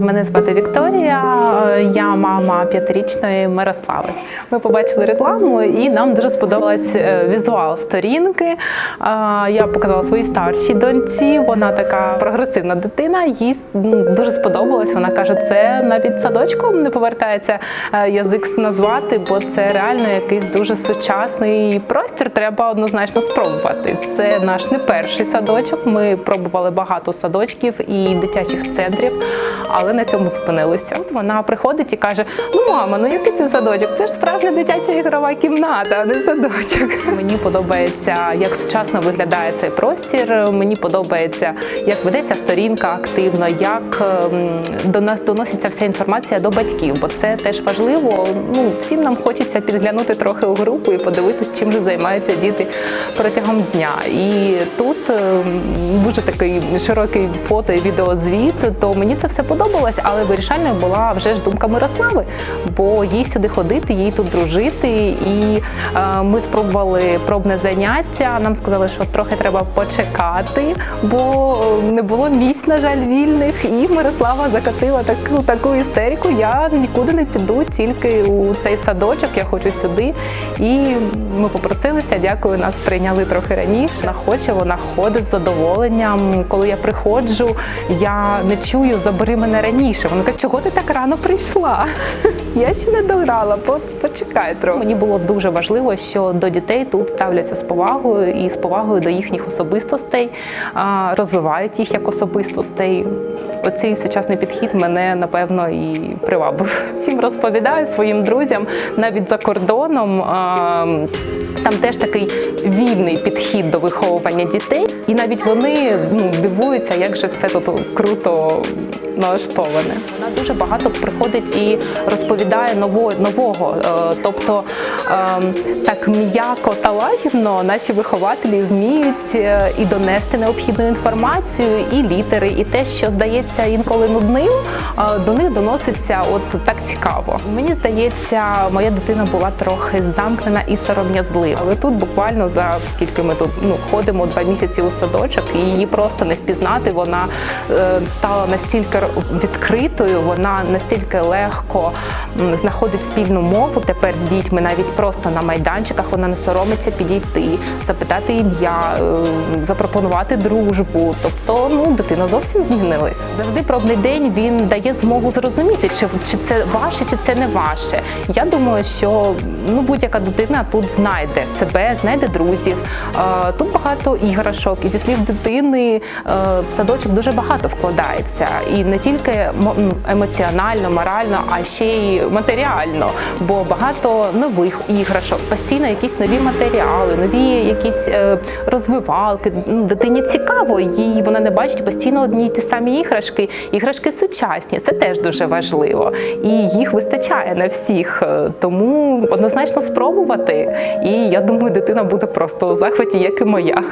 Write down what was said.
Мене звати Вікторія, е, я мама п'ятирічної Мирослави. Ми побачили рекламу і нам дуже сподобалась е, візуал сторінки. Е, Я показала своїй старшій доньці. Вона така прогресивна дитина. Їй дуже сподобалось. Вона каже, це навіть садочком не повертається язик назвати, бо це реально якийсь дуже сучасний простір. Треба однозначно спробувати. Це наш не перший садочок. Ми пробували багато садочків і дитячих центрів, але на цьому зупинилися. Вона приходить і каже: мама, ну який це садочок? Це ж справжня дитяча ігрова кімната, а не садочок. Мені подобається, як сучасно виглядає цей простір. Мені подобається, як ведеться сторінка активно, як ем, до нас доноситься вся інформація до батьків, бо це теж важливо. Ну, всім нам хочеться підглянути трохи у групу і подивитись, чим же займаються діти протягом дня. І тут ем, дуже такий широкий фото і відеозвіт, то мені це все подобалось, але вирішальною була вже ж думка Мирослави, бо їй сюди ходити, їй тут дружити. І е, ми спробували пробне заняття. Нам сказали, що трохи треба почекати, бо е, не було місць, на жаль, вільних. І Мирослава закатила таку таку істерику. Я нікуди не піду, тільки у цей садочок. Я хочу сюди. І ми попросилися. Дякую, нас прийняли трохи раніше. Вона хоче, вона ходить з задоволенням. Коли я приходжу, я не чую забери мене раніше. Вона каже, чого ти так рано прийшла? Я ще не дограла, почекай трохи. Мені було дуже важливо, що до дітей тут ставляться з повагою і з повагою до їхніх особистостей, розвивають їх як особистостей. Оцей сучасний підхід мене напевно і привабив. Всім розповідаю своїм друзям, навіть за кордоном. Там теж такий вільний підхід до виховування дітей, і навіть вони ну, дивуються, як же все тут круто налаштоване. Вона дуже багато приходить і розповідає нового, нового. Е, тобто ем, так м'яко та лагідно наші вихователі вміють е, і донести необхідну інформацію, і літери, і те, що здається інколи нудним, е, до них доноситься от так цікаво. Мені здається, моя дитина була трохи замкнена і сором'язлива. Але тут буквально за скільки ми тут ну ходимо два місяці у садочок, і її просто не впізнати. Вона стала настільки відкритою, вона настільки легко знаходить спільну мову тепер з дітьми, навіть просто на майданчиках. Вона не соромиться підійти, запитати ім'я, е, запропонувати дружбу. Тобто, ну дитина зовсім змінилась. Завжди пробний день він дає змогу зрозуміти, чи, чи це ваше, чи це не ваше. Я думаю, що ну будь-яка дитина тут знайде себе, знайде друзів. Е, Тут багато іграшок, і зі слів дитини е, садочок дуже багато вкладається, і не тільки мо- емоціонально, морально, а ще й матеріально. Бо багато нових іграшок, постійно якісь нові матеріали, нові якісь е, розвивалки. Ну, Дитині цікаво, їй вона не бачить постійно одні й ті самі іграшки. Іграшки сучасні, це теж дуже важливо. І їх вистачає на всіх. Е, Тому однозначно спробувати. І я думаю, дитина буде просто у захваті, як і моя.